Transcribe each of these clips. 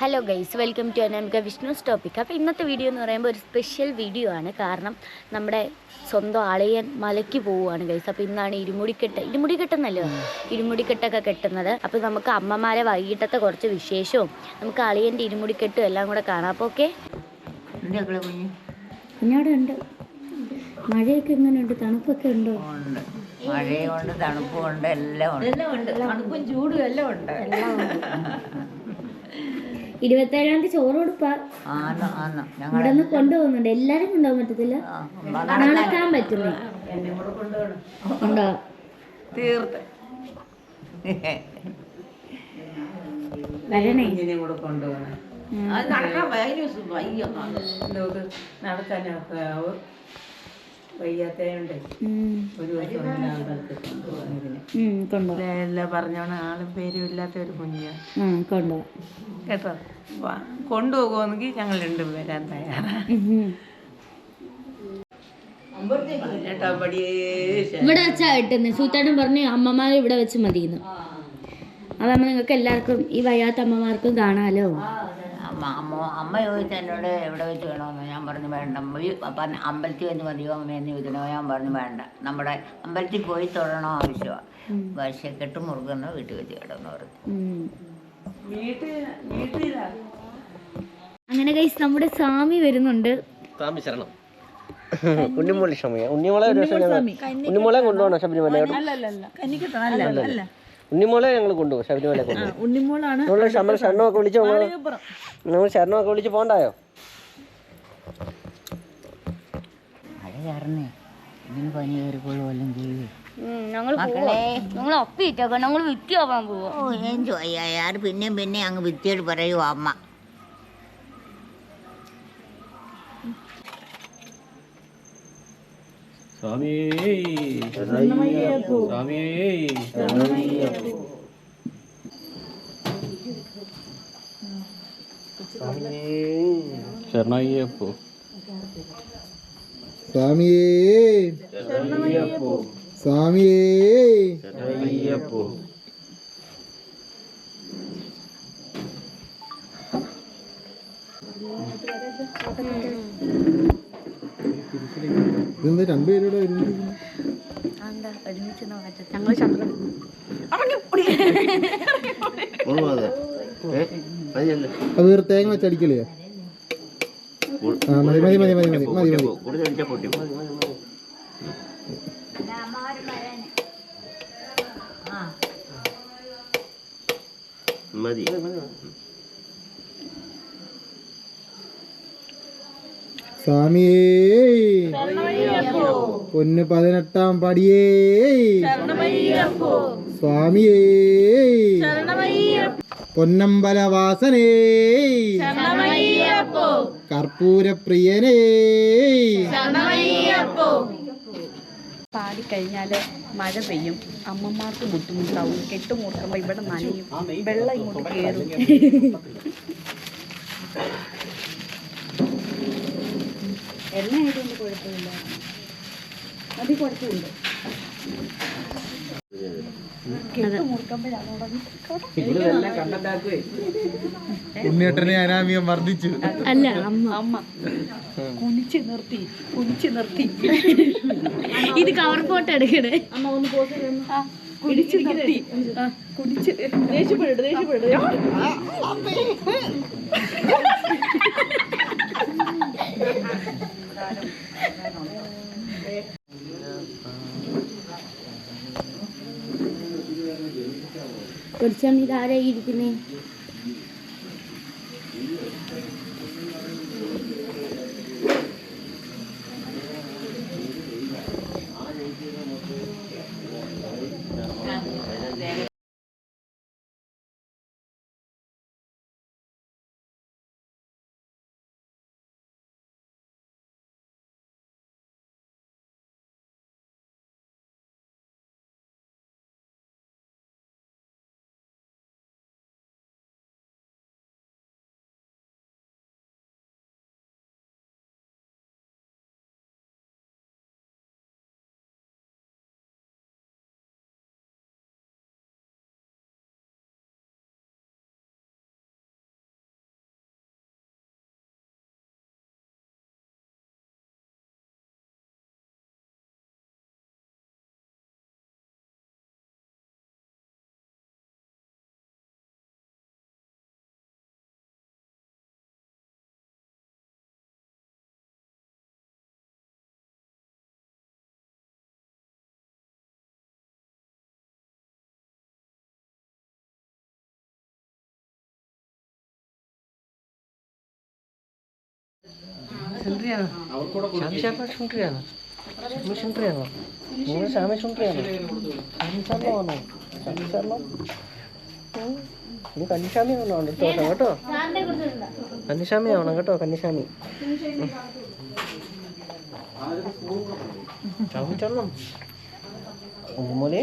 Hello guys welcome to Anamika Vishnu's topic. അപ്പോൾ ഇന്നത്തെ video എന്ന് പറയുമ്പോൾ ഒരു സ്പെഷ്യൽ വീഡിയോ ആണ്. കാരണം നമ്മുടെ സ്വന്തം അളയൻ മലയ്ക്ക് പോവുകയാണ് ഗൈസ്. അപ്പോൾ ഇന്നാണ് ഇരുമുടിക്കെട്ട്. ഇരുമുടിക്കെട്ടെന്നല്ലോ? ഇരുമുടിക്കെട്ടൊക്കെ കെട്ടുന്നത്. അപ്പോൾ നമുക്ക് അമ്മമാരെ വൈകിട്ടത്തെ കുറച്ച് വിശേഷവും നമുക്ക് അളിയന്റെ ഇരുമുടിക്കെട്ടും എല്ലാം കൂടെ കാണാം. അപ്പോൾ ഓക്കെ എന്റെ മഴയൊക്കെ എങ്ങനെയുണ്ട്? തണുപ്പൊക്കെ ഉണ്ടോ? ഉണ്ട്. മഴയുണ്ട് തണുപ്പുണ്ട് എല്ലാം ഉണ്ട്. എല്ലാം ഉണ്ട്. തണുപ്പും ചൂടും എല്ലാം ഉണ്ട്. ഇരുപത്തേഴാം തീയതി ചോറ് കൊടുപ്പാ? ആന്ന് ആന്ന്. ഞങ്ങൾ ഇവിടെ നിന്ന് കൊണ്ടുപോകുന്നുണ്ട്. എല്ലാരും കൊണ്ടുപോകാൻ പറ്റത്തില്ല? നടക്കാൻ പറ്റുന്നേ ഉണ്ടോ? തീർത്ത്. വരണേ. കൂടെ കൊണ്ടുപോകണം. അത് നടക്കാൻ വയ്യ വയ്യ വയ്യാത്തതുകൊണ്ട് ഒരു ആളും പേരും ഇല്ലാത്ത ഒരു കുഞ്ഞാണ് കൊണ്ടുപോകും. കേട്ടോ? കൊണ്ടുപോകുമെന്നെങ്കിൽ ഞങ്ങൾ രണ്ടും വരാൻ തയ്യാറാണ് ഇവിടെ പറഞ്ഞു അമ്മമാർ ഇവിടെ വെച്ച് മതിയെന്ന്. അതാകുമ്പോ നിങ്ങൾക്ക് എല്ലാവർക്കും ഈ വയ്യാത്ത അമ്മമാർക്കും കാണാലോ? അമ്മ അമ്മ അമ്മ ചോദിച്ചു എന്നോട് എവിടെ വെച്ച് വേണമെന്ന് ഞാൻ പറഞ്ഞു വേണ്ട. വീ- അപ്പം അമ്പലത്തിൽ വന്ന് മതിയോ അമ്മ എന്ന് ചോദിക്കണോ ഞാൻ പറഞ്ഞു വേണ്ട. നമ്മുടെ അമ്പലത്തിൽ പോയി തൊഴണോ ആവശ്യമാണ് പക്ഷേ കെട്ട് മുറുകുന്ന വീട്ടിൽ വെച്ച് കിടന്നു പറഞ്ഞു. അങ്ങനെ കൈസ് നമ്മുടെ സ്വാമി വരുന്നുണ്ട്. സ്വാമി ശരണം. ഉണ്ണിമോളി ക്ഷമയ ഉണ്ണിമോളെ ഉണ്ണിമോളെ കൊണ്ടുപോകണം ശബരിമല ഉണ്ണിമോളെ ഞങ്ങൾ കൊണ്ടുപോകും ശബരിമല കൊണ്ടുപോകും. ഉണ്ണിമോളാണ് നമ്മൾ ശമ ശരണമൊക്കെ വിളിച്ച് നമ്മൾ നമ്മൾ ശരണമൊക്കെ വിളിച്ച് പോണ്ടായോ? മഴ കയറുന്നേ ഇങ്ങനെ പനി അല്ലെങ്കിൽ? ഞങ്ങൾ ഞങ്ങൾ വിറ്റിയാവാൻ പോവാ. പിന്നെയും പിന്നെ അങ്ങ് വിത്തിയോട് പറയൂ അമ്മ. స్వామి స్వామి శరణయ్యప్పు స్వామి స్వామి శరణయ్యప్పు తిరిగి ഇതെന്താ രണ്ടുപേരുടെ ഒരുമിച്ച് ഞങ്ങൾ ചന്ദ്രൻ. അത്. വേറെ തേങ്ങ വെച്ചടിക്കലേ ആ മതി മതി മതി മതി മതി. മതി മതി മതി. സ്വാമിയേ. പൊന്ന് പതിനെട്ടാം പടിയേ. സ്വാമിയേ. പൊന്നമ്പലവാസനേ കർപ്പൂരപ്രിയനേ. പാടിക്കഴിഞ്ഞാൽ മഴ പെയ്യും. അമ്മമാർക്ക് ബുദ്ധിമുട്ടാവും. കെട്ടുമൂർക്കുമ്പോ ഇവിടെ നനയും. വെള്ളം ഇങ്ങോട്ട് കയറും എണ്ണ ആയതുകൊണ്ട് കുഴപ്പമില്ല. അത്. കുഴപ്പമുണ്ട് ഉണ്ണിയേട്ടനെ അനാമിയം വർദ്ധിച്ചു. അല്ല അമ്മ. അമ്മ. കുനിച്ച് നിർത്തി കുനിച്ച് നിർത്തി. ഇത് കവർ ഫോട്ടോ എടുക്കണേ. അമ്മ ഒന്ന് പോസ് കുടിച്ച് നിർത്തി. കുടിച്ച് ദേഷ്യപ്പെടും ദേഷ്യപ്പെടരുത് ചോദിച്ചാൽ ഇതാരായിരിക്കുന്നേ ತಿನ್ರಿಯಾನ ಶಾಂಶಾಪ ಸುಂಟ್ರಿಯಾನ నువ్వు చుంటాను నువ్వు సామె చుంటాను అన్నిసార్లు ఉన్నావు అన్నిసార్లు నీకు అన్నిసామి ఉన్నావు అండి తోట గటో అన్నిసామి కన్నీస్వామి గటో కన్నిసామి చదువుతున్నాం ఉమ్మలి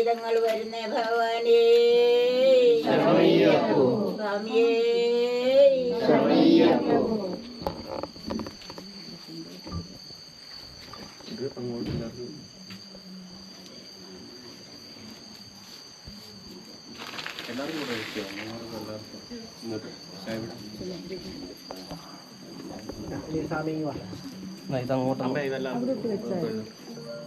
പൈതങ്ങൾ വരുന്നേ ഭഗവാനേ. സ്വാമിയേ ഇതങ്ങോട്ട്.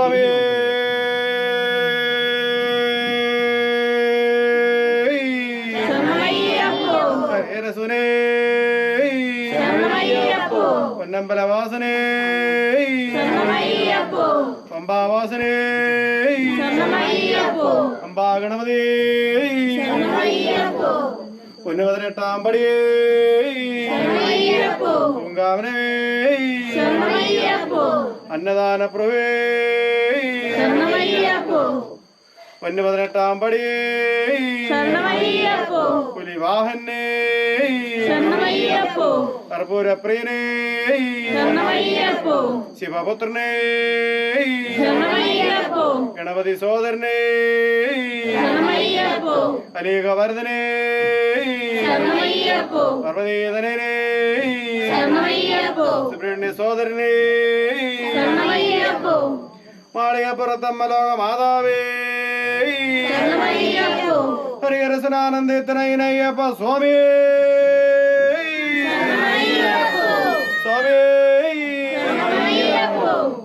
സ്വാമി രസുനേ പൊന്നമ്പലവാസനേ. പമ്പാവാസനേ. പമ്പാ ഗണപതി പൊന്നുപതിനെട്ടാം പടിയേ പൂങ്കാവനേ. അന്നദാന പ്രവേ പൊന്നു പതിനെട്ടാം പടി. പുലിവാഹനേ. കർപ്പൂരപ്രിയനേ. ശിവപുത്രനേ. ഗണപതി സോദരനെ. അനേകവർദ്ധനേ പർവതീതനേ സുബ്രഹ്മണ്യ സോദരനേ. മാളികപ്പുറത്തമ്മ ലോക മാതാവേ ഹരിഹരസനാനന്ദേത്തനയ്യപ്പ സ്വാമി സ്വാമി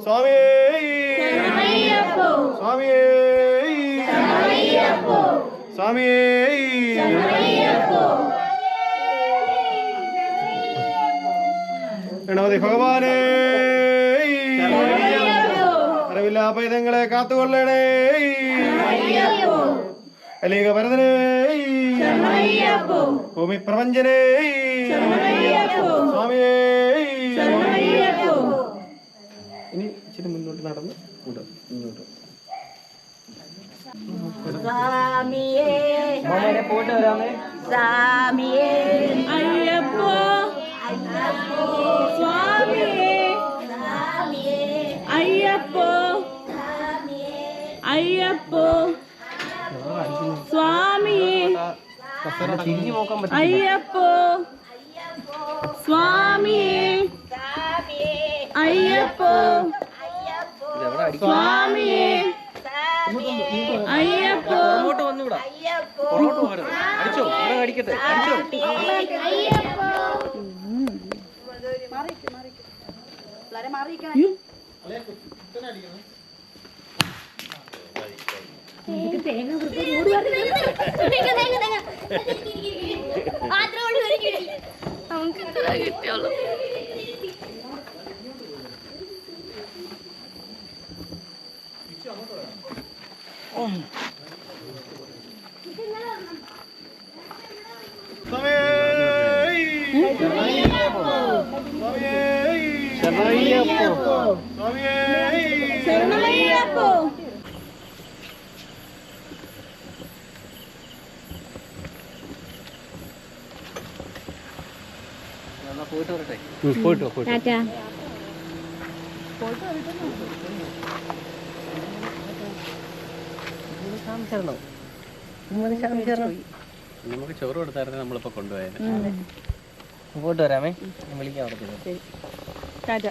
സ്വാമി സ്വാമി സ്വാമി ഗണപതി അറിവില്ല പൈതങ്ങളെ കാത്തുകൊള്ളണേ. അലീക ഭരതനേ ഭൂമി പ്രപഞ്ചനേ സ്വാമിയേ. ഇനി ഇച്ചിരി മുന്നോട്ട് നടന്ന് ഇങ്ങോട്ട്. മുന്നോട്ട് സ്വാമിയേ. സ്വാമിയേ. അയ്യപ്പോ. അയ്യപ്പോ. സ്വാമിയെ. അയ്യപ്പോ. സ്വാമിയെ. അയ്യപ്പോ. സ്വാമിയെ. അയ്യപ്പോ. മാറിയിരിക്കണേ അടിച്ചോ നമുക്ക് ഇത്ര കിട്ടിയുള്ളൂ പോയിട്ട് വരട്ടെ പോയിട്ട് വാ, പോയിട്ട് വാ. ടാറ്റാ ഇങ്ങനെ ശാമിച്ചേരണോ ഇങ്ങനെ പോയിട്ട് നമുക്ക് ചോറ് കൊടുത്തായിരുന്നു നമ്മളിപ്പോ കൊണ്ടുപോയത് പോയിട്ട് വരാമേ. വിളിക്കാം അവിടെ ടാറ്റ.